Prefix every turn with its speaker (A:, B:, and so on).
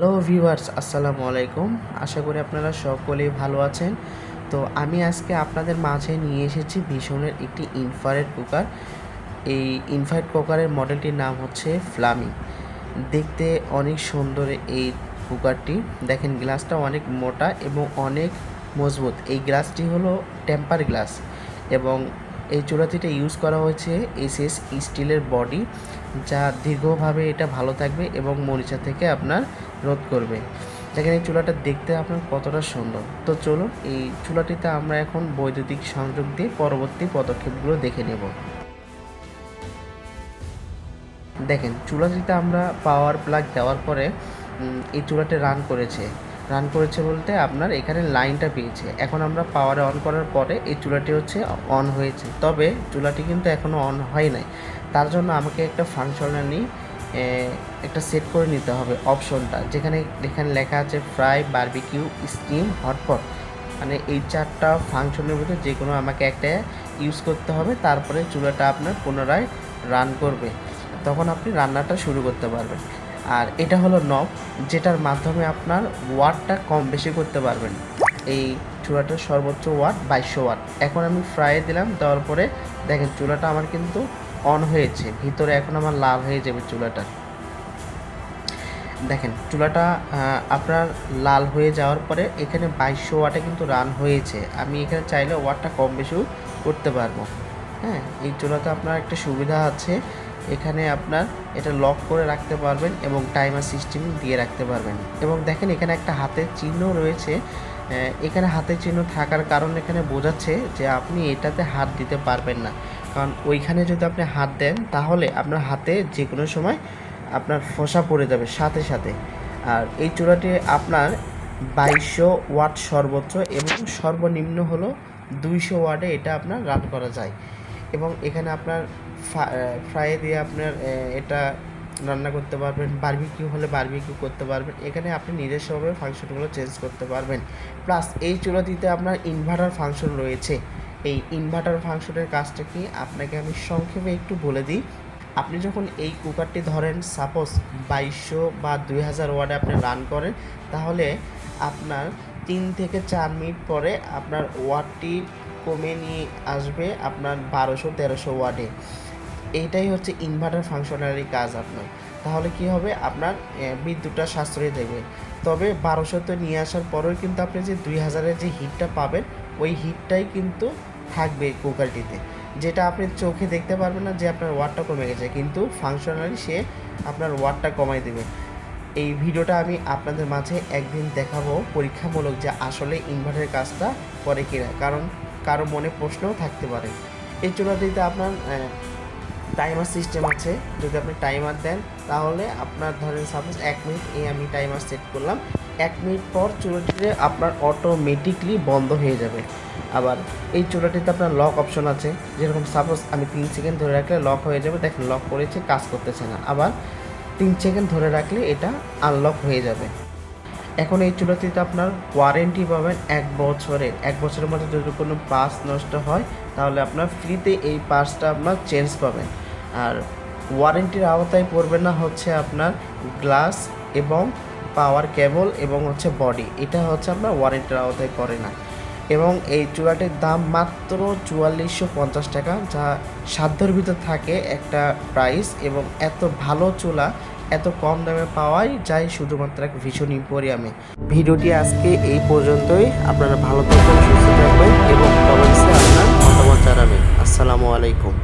A: Hello viewers, আসসালামু আলাইকুম। আশা করি আপনারা সকলেই ভালো আছেন। তো আমি আজকে আপনাদের মাঝে নিয়ে এসেছি ভীষণের একটি ইনফ্রারেড কুকার এই ইনফ্রারেড কুকারের মডেলটির নাম হচ্ছে ফ্লামি দেখতে অনেক সুন্দর এই কুকারটি দেখেন গ্লাসটা অনেক মোটা এবং অনেক মজবুত। এই গ্লাসটি হলো টেম্পার গ্লাস এবং এই চুলাটিতে ইউজ করা হয়েছে এসএস স্টিলের বডি যা দীর্ঘভাবে এটা ভালো থাকবে এবং মরিচা থেকে আপনার রোধ করবে। দেখেন এই চুলাটা দেখতে আপনার কতটা সুন্দর। তো চলুন, এই চুলাটিতে আমরা এখন বৈদ্যুতিক সংযোগ দিয়ে পরবর্তী পদক্ষেপগুলো দেখে নেব। দেখেন, চুলাটিতে আমরা পাওয়ার প্লাগ দেওয়ার পরে এই চুলাটি রান করেছে। রান করেছে বলতে আপনার এখানে লাইনটা পেয়েছে। এখন আমরা পাওয়ারে অন করার পরে এই চুলাটি হচ্ছে অন হয়েছে। তবে চুলাটি কিন্তু এখনও অন হয় নাই। তার জন্য আমাকে একটা ফাংশনালি একটা সেট করে নিতে হবে অপশনটা যেখানে এখানে লেখা আছে ফ্রাই বারবিকিউ স্টিম হটপট মানে এই চারটা ফাংশনের ভিতরে যে কোনো আমাকে একটা ইউজ করতে হবে। তারপরে চুলাটা আপনার পুনরায় রান করবে। তখন আপনি রান্নাটা শুরু করতে পারবেন। আর এটা হলো নব যেটার মাধ্যমে আপনার ওয়াটটা কম বেশি করতে পারবেন। এই চুলাটার সর্বোচ্চ ওয়াট বাইশশো ওয়াট। এখন আমি ফ্রাই দিলাম, দেওয়ার পরে দেখেন চুলাটা আমার কিন্তু অন হয়েছে, ভিতরে এখন আমার লাল হয়ে যাবে চুলাটা। দেখেন চুলাটা আপনার লাল হয়ে যাওয়ার পরে এখানে বাইশশো ওয়াটে কিন্তু রান হয়েছে। আমি এখানে চাইলে ওয়াটটা কম বেশিও করতে পারব। হ্যাঁ এই চুলাতে আপনার একটা সুবিধা আছে। এখানে আপনার এটা লক করে রাখতে পারবেন এবং টাইমার সিস্টেম দিয়ে রাখতে পারবেন। এবং দেখেন এখানে একটা হাতের চিহ্ন রয়েছে। এখানে হাতের চিহ্ন থাকার কারণ এখানে বোঝাচ্ছে যে আপনি এটাতে হাত দিতে পারবেন না। কারণ ওইখানে যদি আপনি হাত দেন, তাহলে আপনার হাতে যে কোনো সময় আপনার ফোসা পড়ে যাবে সাথে সাথে। আর এই চূড়াটি আপনার বাইশশো ওয়াট সর্বোচ্চ এবং সর্বনিম্ন হলো দুইশো ওয়াটে এটা আপনার রান করা যায়। এবং এখানে আপনার ফ্রাই দিয়ে আপনার এটা রান্না করতে পারবেন বারবিকিউ হলে বারবিকিউ করতে পারবেন, এখানে আপনি নিজস্বভাবে ফাংশনগুলো চেঞ্জ করতে পারবেন। প্লাস এই চুলাটিতে আপনার ইনভার্টার ফাংশন রয়েছে। এই ইনভার্টার ফাংশনের কাজটা কি? আপনাকে আমি সংক্ষেপে একটু বলে দিই। আপনি যখন এই কুকারটি ধরেন সাপোজ বাইশশো বা দুই হাজার ওয়ার্ডে আপনি রান করেন, তাহলে আপনার তিন থেকে চার মিনিট পরে আপনার ওয়াটটি কমে নিয়ে আসবে আপনার বারোশো, তেরোশো ওয়ার্ডে এইটাই হচ্ছে ইনভার্টার ফাংশনারি কাজ আপনার। তাহলে কি হবে? আপনার বিদ্যুৎটা সাশ্রয়ী দেবে। তবে বারোশোতে নিয়ে আসার পরেও কিন্তু আপনি যে দুই হাজারের যে হিটটা পাবেন, ওই হিটটাই কিন্তু থাকবে কুকারটিতে। যেটা আপনি চোখে দেখতে পারবেন না যে আপনার ওয়াটটা কমে গেছে, কিন্তু ফাংশনালি সে আপনার ওয়াটটা কমাই দেবে। এই ভিডিওটা আমি আপনাদের মাঝে একদিন দেখাবো পরীক্ষামূলক যে আসলে ইনভার্টারের কাজটা করে কিনা, কারণ কারও মনে প্রশ্নও থাকতে পারে। এই চুলাটিতে আপনার টাইমার সিস্টেম আছে। যদি আপনি টাইমার দেন, তাহলে আপনার ধরেন সাপোজ এক মিনিট এই আমি টাইমার সেট করলাম। এক মিনিট পর চুলাটিতে আপনার অটোমেটিকলি বন্ধ হয়ে যাবে। আবার এই চুলাটিতে আপনার লক অপশন আছে। যেরকম সাপোজ আমি তিন সেকেন্ড ধরে রাখলে লক হয়ে যাবে। দেখেন লক করেছে, কাজ করতেছে না। আবার তিন সেকেন্ড ধরে রাখলে এটা আনলক হয়ে যাবে। এখন এই চুলাটিতে আপনার ওয়ারেন্টি পাবেন এক বছরের। এক বছরের মধ্যে যদি কোনো পার্স নষ্ট হয়, তাহলে আপনার ফ্রিতে এই পার্সটা আপনার চেঞ্জ পাবেন। আর ওয়ারেন্টির আওতায় পড়বে না হচ্ছে আপনার গ্লাস এবং পাওয়ার কেবল এবং হচ্ছে বডি এটা হচ্ছে আপনার ওয়ারেন্টির আওতায় পড়ে না। এবং এই চুলাটির দাম মাত্র চুয়াল্লিশশো পঞ্চাশ টাকা, যা সাধ্যের ভিতর থাকে একটা প্রাইস এবং এত ভালো চুলা এত কম দামে পাওয়াই যায় শুধুমাত্র এক ভীষণ ইম্পোরিয়ামে ভিডিওটি আজকে এই পর্যন্তই। আপনারা ভালো থাকবেন, সুস্থ থাকবেন এবং কমেন্টসে আপনার মতামত জানাবেন। আসসালামু আলাইকুম।